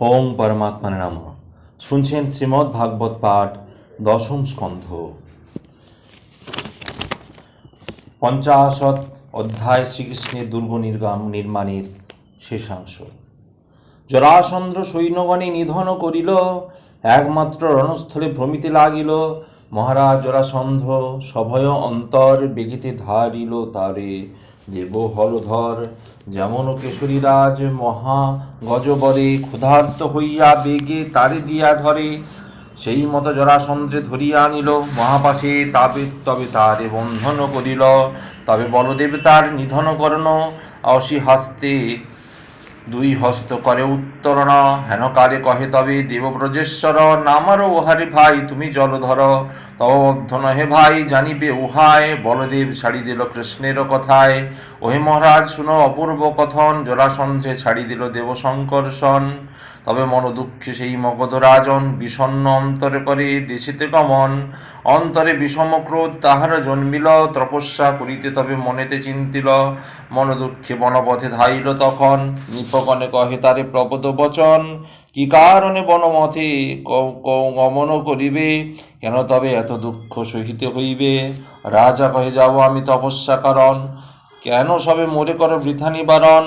ওং পরমাত্মানে নাম। শুনছেন শ্রীমদ্ ভাগবত পাঠ, দশম স্কন্ধ। পঞ্চাশত অধ্যায় শ্রীকৃষ্ণের দুর্গ নির্গাম নির্মাণের শেষাংশ। জরাসন্দ্র সৈন্যগণে নিধন করিল, একমাত্র রণস্থলে ভ্রমিতে লাগিল। মহারাজ জরাসন্ধ্র সভয় অন্তর বেগিতে ধারিল তারে দেব হলধর যেমন কেশরীরাজ মহা গজবরে ক্ষুধার্ত হইয়া বেগে তারে দিয়া ধরে, সেই মতো জরাসন্দ্রে ধরিয়া আনিল। মহাপাশে তাবে তবে তারে বন্ধন করিল। তবে বলদেব তার নিধন করণ অসি হাস্তে দুই হস্ত করে উত্তরণ। হেনকারে কহে তবে, দেবব্রজেশ্বর নামার ওহারে ভাই, তুমি জল ধর। বদ্ধ নহে ভাই, জানিবে উহায়, বলদেব ছাড়ি দিল কৃষ্ণের কথায়। ওহে মহারাজ, শুনো অপূর্ব কথন জলাসন্ধে ছাড়ি দিল দেব শঙ্কর্ষণ তবে মন দুঃখে সেই মগধ রাজন বিষণ্ণ অন্তরে করে দেশিতে গমন। অন্তরে বিষম ক্রোধ তাহার জন্মিল, তপস্যা করিতে তবে মনেতে চিন্তিল। মন দুঃখে বনপথে ধাইল তখন। নিপগণে কহে তারে প্রপদ বচন, কি কারণে বনমথে গমন করিবে? কেন তবে এত দুঃখ সহিতে হইবে? রাজা কহে যাব আমি তপস্যা কারণ। কেন সবে মোরে কর বৃথা নিবারণ?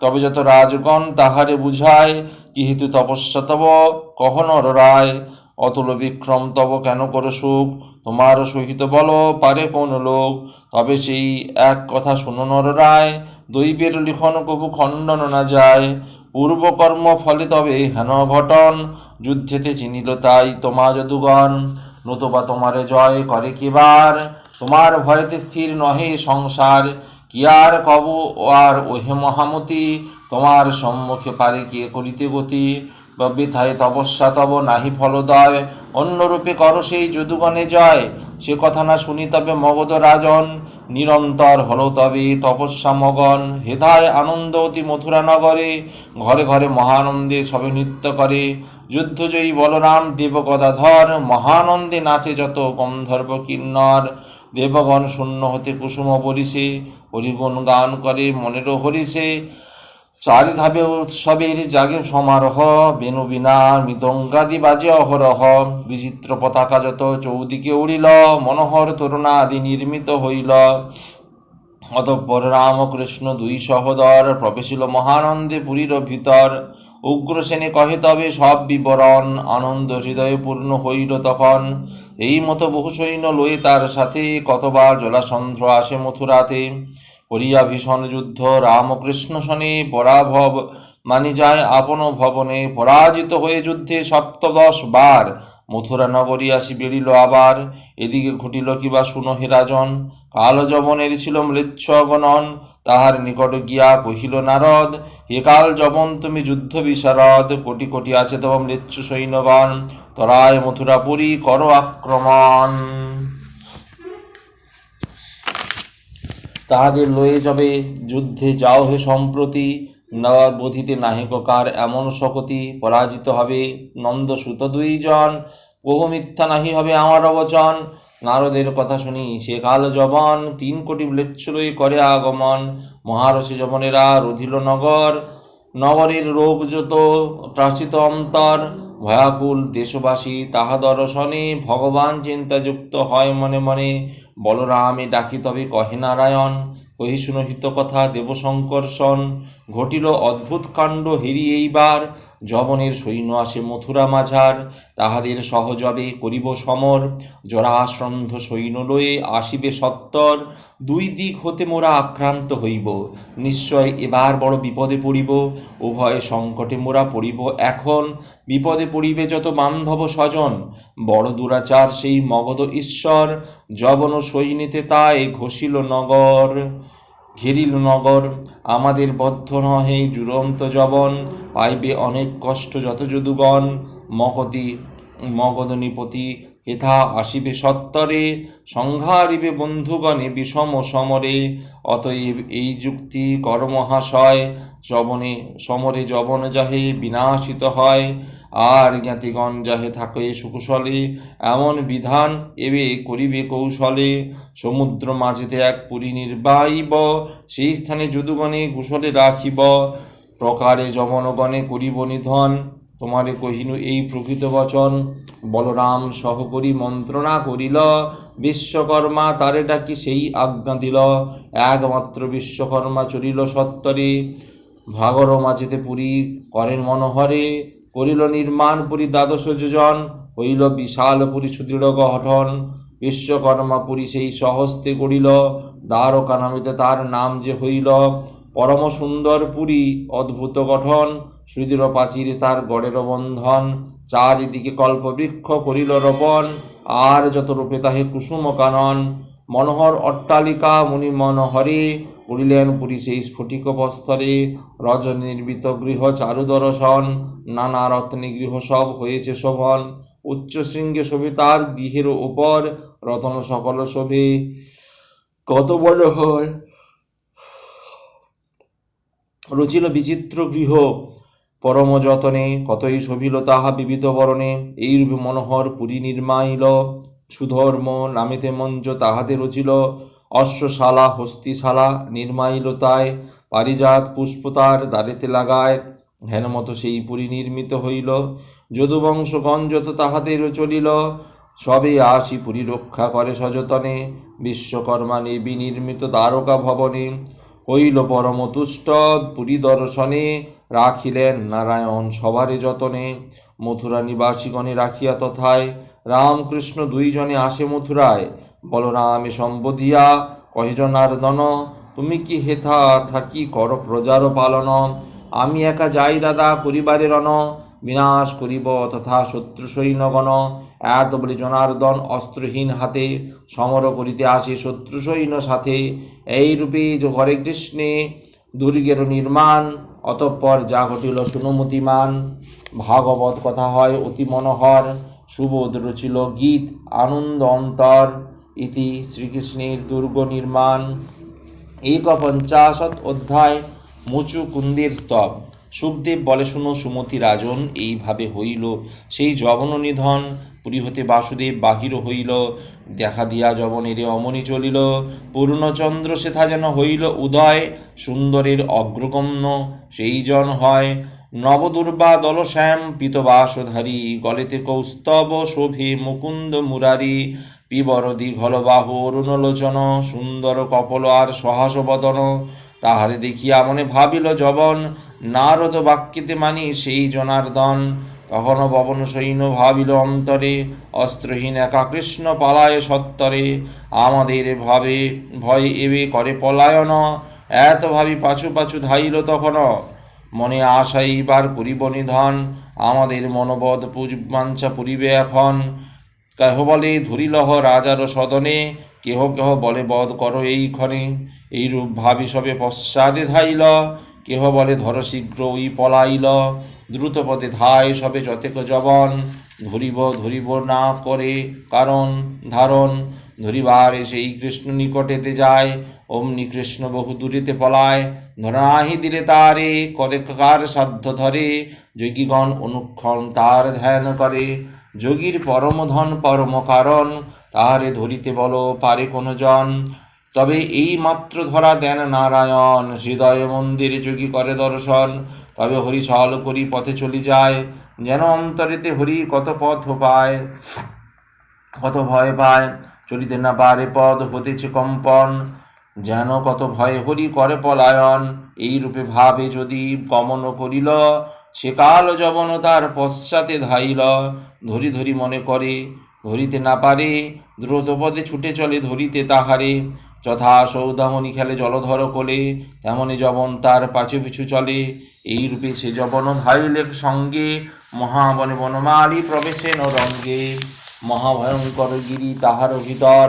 তবে যত রাজগণ তাহারে বুঝায়, কি হেতু তপস্যা তব? কহ নর রায়? অতুল বিক্রম তব কেন কর সুখ? তোমার সহিত বল, পারে কোন লোক? তবে সেই এক কথা শুনো নর রায়, দৈবের লিখন কবু খণ্ডন না যায়। পূর্বকর্ম ফলে তবে হেন ঘটন, যুদ্ধেতে চিনিল তাই তোমা যদুগণ। নতুবা তোমারে জয় করে কিবার তোমার ভয়তে স্থির নহে সংসার কি আর কব আর ওহে মহামতি, তোমার সম্মুখে পারে কে করিতে গতি? বৃথায় তপস্যা তব নাহি ফলদয়, অন্যরূপে কর সেই যদুগণে জয়। সে কথা না শুনি তবে মগধ রাজন, নিরন্তর হল তবে তপস্যা মগন। হেদায় আনন্দ অতি মথুরা নগরে, ঘরে ঘরে মহানন্দে সবে নৃত্য করে। যুদ্ধজয়ী বলরাম, দেবগদাধর, মহানন্দে নাচে যত গন্ধর্ব কিন্নর। দেবগণ শূন্য হতে কুসুম বরিষে হরিগুণ গান করে মনেরও হরিষে। চারিধাবে উৎসবের জাগে সমারোহ বেনু বিনা মৃদঙ্গাদি বাজে অহরহ। বিচিত্র পতাকা যত চৌদিকে উড়িল, মনোহর তরুণা আদি নির্মিত হইল। অতঃপর রামকৃষ্ণ দুই সহদর প্রবেশিল মহানন্দে পুরীর ভিতর। উগ্রসেনে কহে, তবে সব বিবরণ আনন্দ হৃদয়ে পূর্ণ হইল তখন। এই মতো বহু সৈন্য লয়ে তার সাথে কতবার জলাসন্ধ্র আসে মথুরাতে। করিয়া ভীষণ যুদ্ধ, রামকৃষ্ণ শনে পরাভব, মানি যায় আপন ভবনে, পরাজিত হয়ে যুদ্ধে সপ্তদশ বার। মথুরা নগরী আসি বেরিল আবার, এদিকে ঘটিল কিবা শুনো হে রাজন কাল যবনের ছিল ম্লেচ্ছ গণন তাহার নিকট গিয়া কহিল, নারদ হে কাল যবন তুমি যুদ্ধ বিশারদ, কোটি কোটি আছে তব ম্লেচ্ছ সৈন্যগণ, তরায় মথুরাপুরী কর আক্রমণ। তাহাদের লয়ে যাবে যুদ্ধে যাও হে সম্প্রতি। নর বধিতে নাহিককার এমন শকতি। পরাজিত হবে নন্দসুত দুইজন। বহু মিথ্যা নাহি হবে আমার অবচন। নারদের কথা শুনি সে কাল জবন। তিন কোটি ম্লেচ্ছলই করে আগমন। মহারসী জবনেরা রধিল নগর। নগরের রোগ যত ত্রাসিত অন্তর। ভয়াকুল দেশবাসী তাহা দর্শনে ভগবান চিন্তাযুক্ত হয় মনে মনে। বলরামে ডাকি তবে কহে নারায়ণ, কহি শুনো হিত কথা দেবশঙ্কর্ষণ ঘটিল অদ্ভুত কাণ্ড হেরি এইবার জবনের সৈন্য আসে মথুরা মাঝার, তাহাদের সহজবে করিব সমর। জরাসন্ধ সৈন্য লয়ে আসিবে সত্তর। দুই দিক হতে মোরা আক্রান্ত হইব। নিশ্চয় এবার বড় বিপদে পড়িব। উভয় সংকটে মোরা পড়িব এখন। বিপদে পড়িবে যত বান্ধব স্বজন। বড় দুরাচার সেই মগধ ঈশ্বর। জবন সৈনিতে তাই ঘষিল নগর। ঘেরিল নগর, আমাদের বদ্ধ নহে জুরন্ত জবন, পাইবে অনেক কষ্ট যত যদুগণ মগধি মগধ নিপতি হেথা আসিবে সত্তরে, সংহারিবে বন্ধুগণে বিষম সমরে, অতএব এই যুক্তি কর মহাশয় জবনে সমরে জবন যাহে বিনাশিত হয়। আর জ্ঞাতিগণ যাহে থাকে সুকুশলে, এমন বিধান এবে করিবে কৌশলে। সমুদ্র মাঝেতে এক পুরী নির্বাইব সেই স্থানে যদুগণে কুশলে রাখিব। প্রকারে যমনগণে করিব নিধন। তোমারে কহিনু এই প্রকৃত বচন। বলরাম সহকরি মন্ত্রণা করিল। বিশ্বকর্মা তারে ডাকি সেই আজ্ঞা দিল। একমাত্র বিশ্বকর্মা চলিল সত্তরে। ভাগর মাঝেতে পুরী করেন মনোহরে। করিল নির্মাণ পুরী দ্বাদশ যোজন, হইল বিশাল পুরী সুদৃঢ় গঠন। বিশ্বকর্মা পুরী সেই সহস্তে গড়িল দ্বারকা নামিতে তার নাম যে হইল, পরম সুন্দর পুরী, অদ্ভুত গঠন। সুদৃঢ় প্রাচীরে তার গড়ের বন্ধন, চারিদিকে কল্পবৃক্ষ করিল রোপণ, আর যত রূপে তাহে কুসুম কানন। মনোহর অট্টালিকা মুনি মনোহরে উড়িলেন পুরী সেই স্ফটিক বস্তরে রজ নির্মিত গৃহ চারু দর্শন নানা রত্নে গৃহ সব হয়েছে শোভন। উচ্চ শৃঙ্গে শোভে তার গৃহের ওপর রতন সকল শোভে। কত বড় হয়। রচিল বিচিত্র গৃহ, পরম যতনে, কতই শোভিল তাহা বিবিধ বরণে। এইরূপে মনোহর পুরী নির্মাইল, সুধর্ম নামেতে মঞ্চ তাহাতে রচিল। অশ্বশালা হস্তিশালা, নির্মাইলতায়, পারিজাত পুষ্পতার দাঁড়িতে লাগায়। হেন মতো সেই পুরী নির্মিত হইল। যদুবংশগণ গঞ্জত তাহাতে চলিল, সবে আসি পুরী রক্ষা করে সযতনে। বিশ্বকর্মা বিনির্মিত দ্বারকা ভবনে। হইল পরম তুষ্ট পুরী দর্শনে রাখিলেন নারায়ণ সবারে যতনে। মথুরা নিবাসীগণে রাখিয়া তথায়, রামকৃষ্ণ দুইজনে আসে মথুরায়। বলরামে সম্বোধিয়া কহে জনার্দন তুমি কি হেথা থাকি কর প্রজার পালন? আমি একা যাই দাদা করিবারে রণ বিনাশ করিব তথা শত্রু সৈন্যগণ। এত বলি জনার্দন অস্ত্রহীন হাতে সমর করিতে আসে শত্রু সৈন্য সাথে। এই রূপে যে ঘরে কৃষ্ণে দুর্গের নির্মাণ, অতঃপর যা ঘটিল সুনমতিমান ভাগবত কথা হয় অতি মনোহর, সুবোধ রচিল গীত আনন্দ অন্তর ইতি শ্রীকৃষ্ণের দুর্গ নির্মাণ। একপঞ্চাশৎ অধ্যায়, মুচু কুন্দের স্তব। সুখদেব বলে, শুনো সুমতি রাজন, এইভাবে হইল সেই যবন নিধন। পুরী হতে বাসুদেব বাহির হইল। দেখা দিয়া যবনেরে অমনি চলিল। পূর্ণচন্দ্র সেথা যেন হইল উদয়। সুন্দরের অগ্রগম্য সেই জন হয়। নবদুর্বা দলশ্যাম পিতবাসধারী গলেতে কৌস্তব শোভে মুকুন্দ মুরারি। পিবর দীঘল বাহু অরুণলোচন। সুন্দর কপল আর সহাস বদন। তাহারে দেখিয়া মনে ভাবিল জবন নারদ বাক্যেতে মানি সেই জনার্দন তখনও পবন সৈন্য ভাবিল অন্তরে, অস্ত্রহীন একা কৃষ্ণ পালায় সত্তরে। আমাদের ভাবে, ভয় এবে করে পলায়ন, এত ভাবি পাছু পাছু ধাইল তখনও মনে আশা এইবার করিব নিধন, আমাদের মনোবধ পূজবাঞ্ছা পুরিবে এখন। কেহ বলে ধরিলহ রাজার সদনে, কেহ কেহ বলে বধ কর এইক্ষণে এইরূপ ভাবি সবে পশ্চাদে ধাইল, কেহ বলে ধর শীঘ্র ওই পলাইল। দ্রুত পথে ধায় সবে যতেক জবন, ধরিব ধরিব না করে কারণ ধারণ, ধরিবার সেই কৃষ্ণ নিকটেতে যায়, অমনি কৃষ্ণ বহু দূরেতে পলায় ধরাহি দিলে তারে, করে কার সাধ্য ধরে, যোগীগণ অনুক্ষণ তার ধ্যান করে, যোগীর পরমধন পরম কারণ তাহারে ধরিতে বলো পারে কোনো জন তবে এই মাত্র ধরা দেন নারায়ণ। হৃদয় মন্দিরে যোগী করে দর্শন। তবে হরি ছল করি পথে চলি যায়। যেন অন্তরেতে হরি কত পথ পায়, কত ভয় পায়। চলিতে না পারে পদ হতেছে কম্পন। যেন কত ভয়ে হরি করে পলায়ন। এই রূপে ভাবে যদি গমন করিল, সে কাল যবন তার পশ্চাতে ধাইল। ধরি ধরি মনে করে, ধরিতে না পারে, দ্রুতপদে ছুটে চলে ধরিতে তাহারে। যথা সৌদামণি খেলে জলধর কোলে, তেমনি যবন তার পাছু পিছু চলে। এই রূপে সে যবন ধাইলেক সঙ্গে, মহাবনে বনমালী প্রবেশে রঙ্গে মহাভয়ঙ্কর গিরি তাহার ভিতর,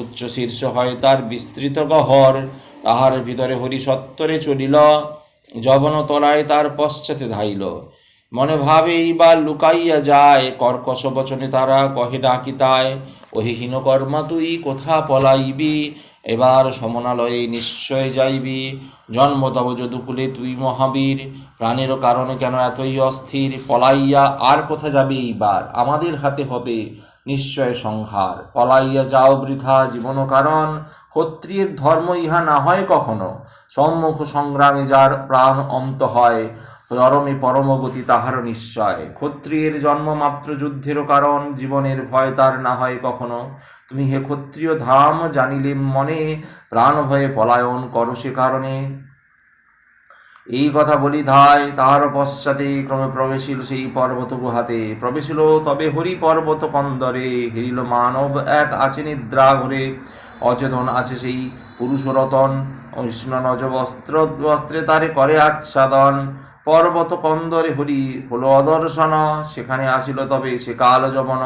উচ্চ শীর্ষ হয় তার বিস্তৃত গহর তাহার ভিতরে হরি সত্তরে চলিল, যবন তলায় তার পশ্চাতে ধাইল। মনে ভাবে এইবার লুকাইয়া যায়, কর্কশ বচনে তারা কহে ডাকিতায়, ওহে হীনকর্মা, তুই কোথা পলাইবি? এবার সমনালয়ে নিশ্চয় যাইবি। জন্ম তব যদুকুলে তুই মহাবীর। প্রাণের কারণে কেন এতই অস্থির? পলাইয়া আর কোথা যাবে এইবার? আমাদের হাতে হবে নিশ্চয় সংহার। পলাইয়া যাও বৃথা জীবন কারণ। ক্ষত্রিয়ের ধর্ম ইহা না হয় কখনো। সম্মুখ সংগ্রামে যার প্রাণ অন্ত হয় চরমে পরমগতি তাহার নিশ্চয়। ক্ষত্রিয়ের জন্ম মাত্র যুদ্ধেরও কারণ, জীবনের ভয় তার না হয় কখনো। তুমি হে ক্ষত্রিয় ধাম, জানিলে মনে প্রাণ ভয়ে পলায়ন করো সে কারণে। এই কথা বলি ধায়, তাহার পশ্চাতে ক্রমে প্রবেশিল সেই পর্বত গুহাতে প্রবেশিল তবে হরি পর্বত কন্দরে হিরিল মানব এক আছে নিদ্রা ঘরে। অচেতন আছে সেই পুরুষ রতন কৃষ্ণ নজ বস্ত্র বস্ত্রে তারে করে আচ্ছাদন। পর্বত কন্দরে হরি হল অদর্শন, সেখানে আসিল তবে সে কাল যবন।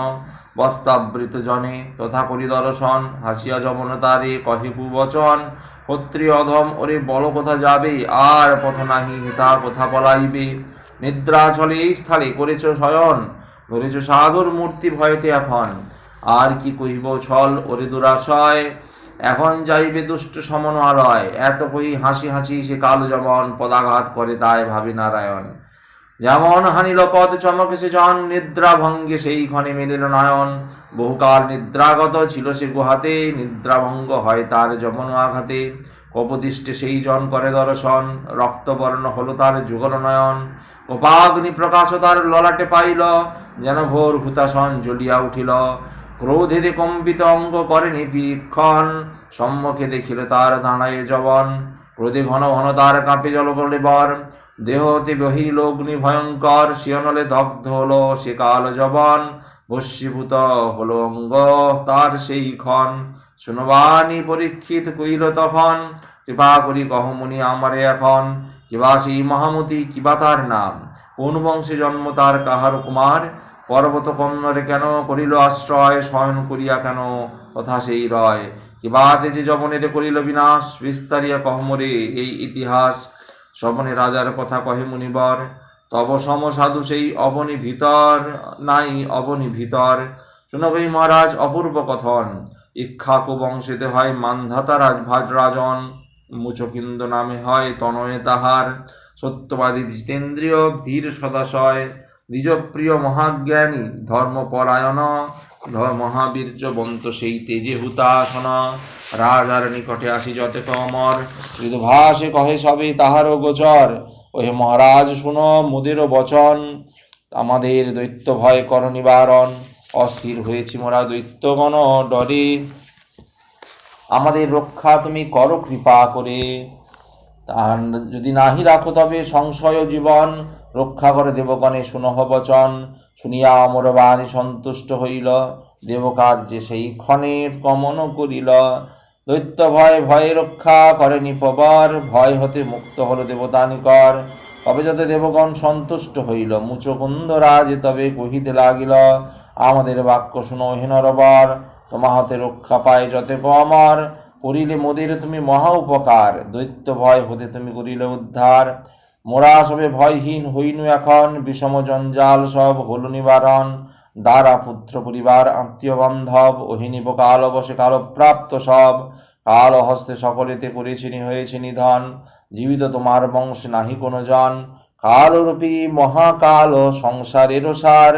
বস্তাবৃত জনে তথা করি দর্শন, হাসিয়া যবন তারে, কহে কুবচন, ক্ষত্রিয় অধম, ওরে বল কোথা যাবে, আর পথ নাহি তা কোথা বলাইবে। নিদ্রা চলে এই স্থলে করেছ শয়ন, ধরেছ সাধুর মূর্তি ভয়তে এখন। আর কি কহিব, ছল ওরে দুরাশয় এখন যাইবে দুষ্ট সমন আলয় এত কই হাসি হাসি সে কালো যেমন পদাঘাত করে তাই ভাবি নারায়ণ। যেমন হানিল পদ চমকে সে জন নিদ্রা ভঙ্গে সেই ক্ষণে মেলিল নয়ন। বহুকাল নিদ্রাগত ছিল সে গুহাতে, নিদ্রাভঙ্গ হয় তার যমন আঘাতে। কপদিষ্টে সেই জন করে দর্শন, রক্তবর্ণ হলো তার যুগল নয়ন। কোপাগ্নি প্রকাশ তার ললাটে পাইল, যেন ভোর হুতাসন জ্বলিয়া উঠিল। ক্রোধেতে কম্পিত অঙ্গ করে নিপীক্ষণ সম্মুখে দেখিল তার দাঁড়ায় জবন ক্রোধে ঘন ঘন তার কাঁপে জল বলে বর। দেহ হতে বহিল অগ্নি ভয়ঙ্কর, শিয়নলে দগ্ধ হলো সে কাল জবন বস্মীভূত হলো অঙ্গ তার সেই ক্ষণ। শুনবানি পরীক্ষিত কইল তখন, কৃপা করি কহমুনি আমারে এখন। কিবা সেই মহামতি, কিবা তার নাম? কোন বংশে জন্ম তার, কাহার কুমার পর্বত কন্নরে কেন করিল আশ্রয়? শয়ন করিয়া কেন কথা সেই রয়? কি কিবাতে যে জবনের করিল বিনাশ? বিস্তারিয়া কহমরে এই ইতিহাস। শবনে রাজার কথা কহে মুনিবর, তব সম সাধু সেই অবনি ভিতর, নাই অবনি ভিতর। শুনবই মহারাজ, অপূর্ব কথন। ইক্ষাকু বংশেতে হয় মান্ধাতা রাজভাজ রাজন মুচকিন্দ নামে হয় তনয়ে তাহার। সত্যবাদী জিতেন্দ্রীয় ধীর সদাশয়। দ্বিজপ্রিয় মহাজ্ঞানী ধর্মপরায়ণ ধ- মহাবীর্যবন্ত সেই তেজে হুতাসন রাজার নিকটে আসি যতে অমর মৃদুভাষে কহে সবে তাহারও গোচর। ওহে মহারাজ, শুনো মুদেরও বচন। আমাদের দৈত্য ভয় কর নিবারণ। অস্থির হয়েছি মোরা দৈত্যগণ, ডরে। আমাদের রক্ষা তুমি করো কৃপা করে। তাহার যদি নাহি রাখো তবে সংশয় জীবন রক্ষা করে দেবগণে শুনহ বচন শুনিয়া অমর বাণী সন্তুষ্ট হইল। দেবকার্যে সেই ক্ষণের গমন করিল। দৈত্য ভয় ভয়ে রক্ষা করে নিপবর ভয় হতে মুক্ত হল দেবতানিকর। তবে যাতে দেবগণ সন্তুষ্ট হইল মুচকুন্দ রাজ তবে কহিতে লাগিল। আমাদের বাক্য শুনো হে নরবর তোমা হাতে রক্ষা পায় যতে কমর। করিলে মোদের তুমি মহা উপকার দৈত্য ভয় হতে তুমি করিলে উদ্ধার। মোরা সবে ভয়হীন হইনু এখন, বিষম জঞ্জাল সব হল নিবারণ। দ্বারা পুত্র পরিবার, আত্মীয় বান্ধব ওহিনী কাল অবশে কালপ্রাপ্ত সব। কাল হস্তে সকলেতে করেছিনি হয়েছে নিধন। জীবিত তোমার বংশ নাহি কোনো জন কালরূপী মহাকাল সংসারেরও সার,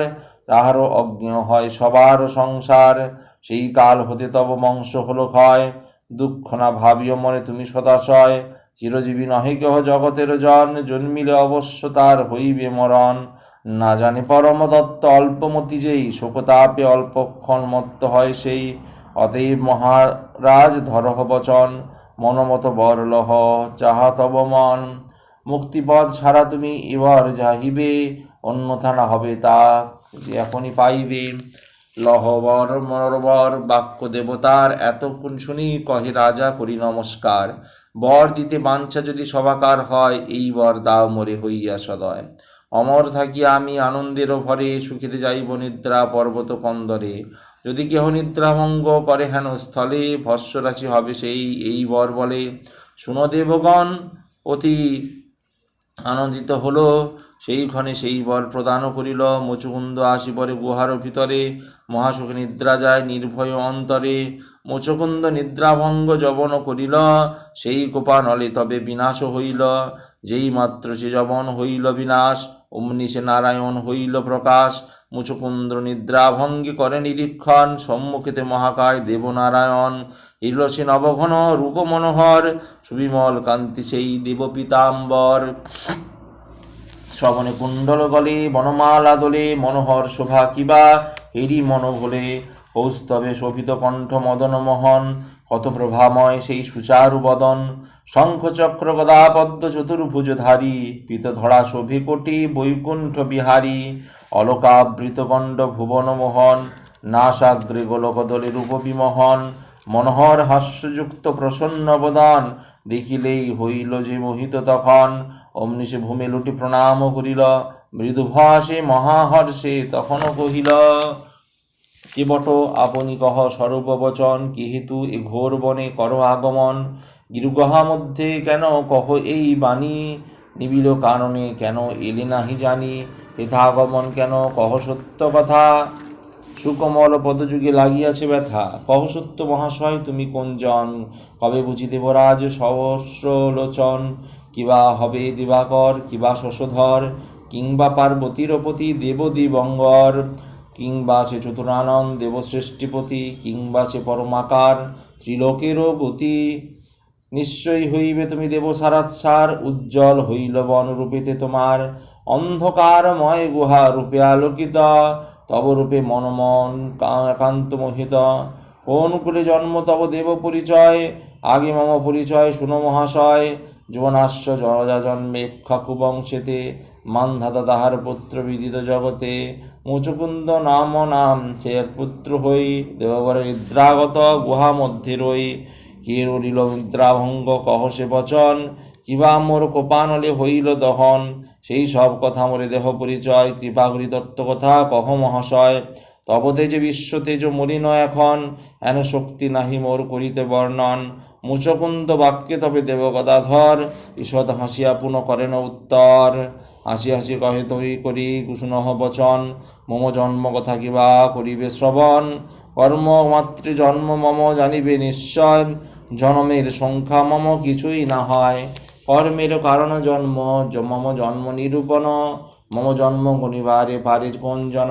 তাহারও অজ্ঞ হয় সবার সংসার। সেই কাল হতে তব বংশ হলো ক্ষয়। দুঃখ না ভাবিও মনে তুমি সদাশয় চিরজীবী নহে কেহ জগতের জন, জন্মিলে অবশ্য তার হইবে মরণ। না জানে পরম দত্ত অল্পমতি যেই, শোকতাপে অল্পক্ষণ মত্ত হয় সেই। অতএব মহারাজ ধরহ বচন, মনমত বর লহ যাহা তব মন। মুক্তিপদ ছাড়া তুমি এবার যাহিবে, অন্যথা না হবে তা এখনই পাইবে। লহবর মরবর বাক্য দেবতার এতক্ষণ শুনি কহে রাজা, করি নমস্কার। বর দিতে বাঞ্ছা যদি সভাকার হয়, এই বর দাও মরে হইয়া সদয়। অমর থাকিয়া আমি আনন্দেরও ভরে, সুখিতে যাইব নিদ্রা পর্বত কন্দরে। যদি কেহ নিদ্রাভঙ্গ করে হেন স্থলে ভস্যরাশি হবে সেই, এই বর বলে, শুনো দেবগণ, অতি আনন্দিত হলো। সেইক্ষণে সেই বর প্রদান করিল। মোচকুন্দ আসি পরে গুহার ভিতরে। মহাশোক নিদ্রা যায় নির্ভয় অন্তরে। মোচকুন্দ নিদ্রাভঙ্গ যবন করিল। সেই কোপা নলে তবে বিনাশ হইল। যেই মাত্র সে যবন হইল বিনাশ অমনি সে নারায়ণ হইল প্রকাশ। নিদ্রা ভঙ্গি করে নিরীক্ষণ। সম্মুখেতে মহাকায় দেবনারায়ণ। হিল সে নবঘন রূপ মনোহর। সুবিমল কান্তি সেই দেব পিতাম্বর। শ্রবণে কুণ্ডল গলে, বনমালা দোলে, মনোহর শোভা কিবা, হেরি মন ভোলে কৌস্তবে শোভিত কণ্ঠ মদন মোহন কত প্রভাময় সেই সুচারু বদন, শঙ্খচক্র গদা পদ্ম চতুর্ভুজধারী পিত ধরা শোভে কোটি বৈকুণ্ঠ বিহারী, অলকাবৃত গণ্ড ভুবন মোহন নাসাগ্রে গোলকদলে রূপবিমোহন মনোহর হাস্যযুক্ত প্রসন্ন বদন, দেখিলেই হইল যে মোহিত তখন, অমনি সে ভূমে লুটি প্রণাম করিল মৃদুভাসে মহাহর্ষে তখনও কহিল কি বট আপনি কহ সর্ববচন কি হেতু এ ঘোর বনে কর আগমন। গিরুগহা মধ্যে কেন কহ এই বাণী? নিবিল কারণে কেন এলে নাহি জানি। আগমন কেন? কহ সত্য কথা। সুকমল পদযুগে লাগিয়াছে ব্যথা। কহ সত্য মহাশয়, তুমি কোন জন কবে বুঝি দেবরাজ সহস্র লোচন কিবা হবে দিবাকর, কিবা শশধর? কিংবা পার্বতীর পতি দেব দিবঙ্গর কিংবা সে চতুরানন্দ দেবশ্রেষ্ঠীপতি কিংবা সে পরমাকার, ত্রিলোকেরও গতি। নিশ্চয়ই হইবে তুমি দেব উজ্জ্বল হইল বন রূপেতে তোমার। অন্ধকারময় গুহা রূপে আলোকিত, তব রূপে মনমন একান্ত মোহিত কোন কুলে জন্ম, তব দেব পরিচয়। আগে মম পরিচয়, শুনো মহাশয়। যুবনাশ্য জনজা জন্মে খাকু বংশেতে মানধাতা তাহার পুত্র বিদিত জগতে। মুচকুন্দ নাম নাম সে এক পুত্র হই দেববরের নিদ্রাগত গুহা মধ্যে রই। কে রলিল নিদ্রাভঙ্গ কহ সে বচন, কিবা মোর কোপানলে হইল দহন। সেই সব কথা মোরে দেহ পরিচয় কৃপা করি কথা কহ মহাশয়। তব তেজ বিশ্ব তেজ মলিন এখন, এন শক্তি নাহি মোর করিতে বর্ণন। মুচকুন্দ বাক্যে তবে দেব গদাধর, ঈষৎ হাসিয়া পুনঃ করেন উত্তর। হাসি হাসি কহে তৈ করি কুসুনহ বচন, মম জন্ম কথা কিবা করিবে শ্রবণ? কর্ম মাতৃ জন্ম মম জানিবে নিশ্চয়, জন্মের সংখ্যা মম কিছুই না হয়। কর্মের কারণ জন্ম মম জন্ম নিরূপণ, মম জন্ম গণিবারে পারে কোন জন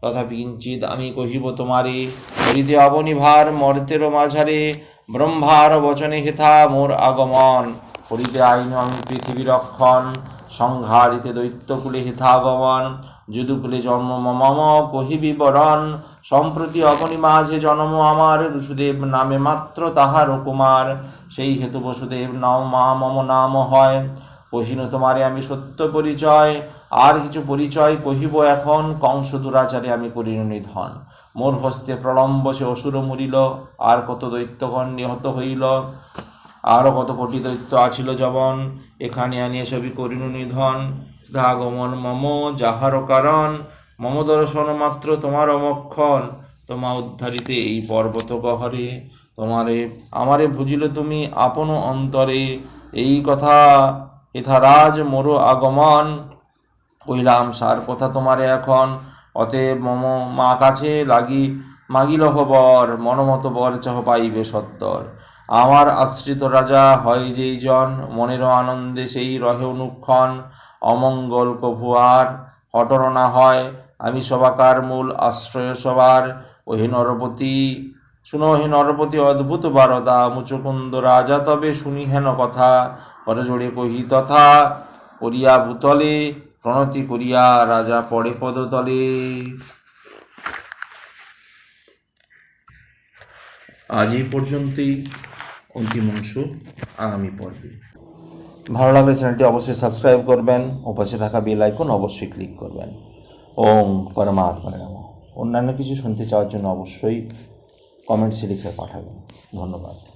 তথাপি কিঞ্চিত আমি কহিব তোমারে করিতে অবনিভার মর্তের মাঝারে, ব্রহ্মার বচনে হেথা মোর আগমন। করিতে আইন আমি পৃথিবী রক্ষণ সংহারিতে দৈত্যকুলে হেথাগমন যদুকুলে জন্ম মম কহিবি বরণ সম্প্রতি অবনি মাঝে জন্ম আমার বসুদেব নামে মাত্র তাহার কুমার সেই হেতু বসুদেব নাম মা মম নাম হয়। কহিন, তোমারে আমি সত্য পরিচয়, আর কিছু পরিচয় কহিব এখন, কংস দুরাচারে আমি করিল নিধন। মোর হস্তে প্রলম্ব সে অসুর মরিল, আর কত দৈত্যগণ নিহত হইল আরও কত কোটি দৈত্য আছিল জবন এখানে আনিয়ে সবই করিনু নিধন। আগমন মম যাহার কারণ, মম দর্শন মাত্র তোমার অমক্ষণ। তোমা উদ্ধারিতে এই পর্বত গহরে, তোমারে, আমারে বুঝিল তুমি আপন অন্তরে। এই কথা এথা রাজ মোর আগমন। কইলাম সার কথা তোমারে এখন। অতএব মম মা কাছে লাগি, মাগিল বর মনমত বর চাহ পাইবে সত্তর। আমার আশ্রিত রাজা, হয় যেই জন মনের আনন্দে সেই রহে অনুক্ষণ, অমঙ্গল কভুয়ার হটন না হয়, আমি সবাকার মূল আশ্রয় সবার। ওহে নরপতি, শুনো হে নরপতি, অদ্ভুত বারদা, মুচকুন্দ রাজা, তবে শুনি হেন কথা করজোড়ে কহি তথা, করিয়া ভূতলে, প্রণতি করিয়া রাজা পড়ে পদতলে। আজ এই পর্যন্তই। অন্তিম অংশ আগামী পর্বে। ভালো লাগলে চ্যানেলটি অবশ্যই সাবস্ক্রাইব করবেন, ও পাশে থাকা বেল আইকন অবশ্যই ক্লিক করবেন। ওম পরমাত্মা নম। অন্যান্য কিছু শুনতে চাওয়ার জন্য অবশ্যই কমেন্টসে লিখে পাঠাবেন। ধন্যবাদ।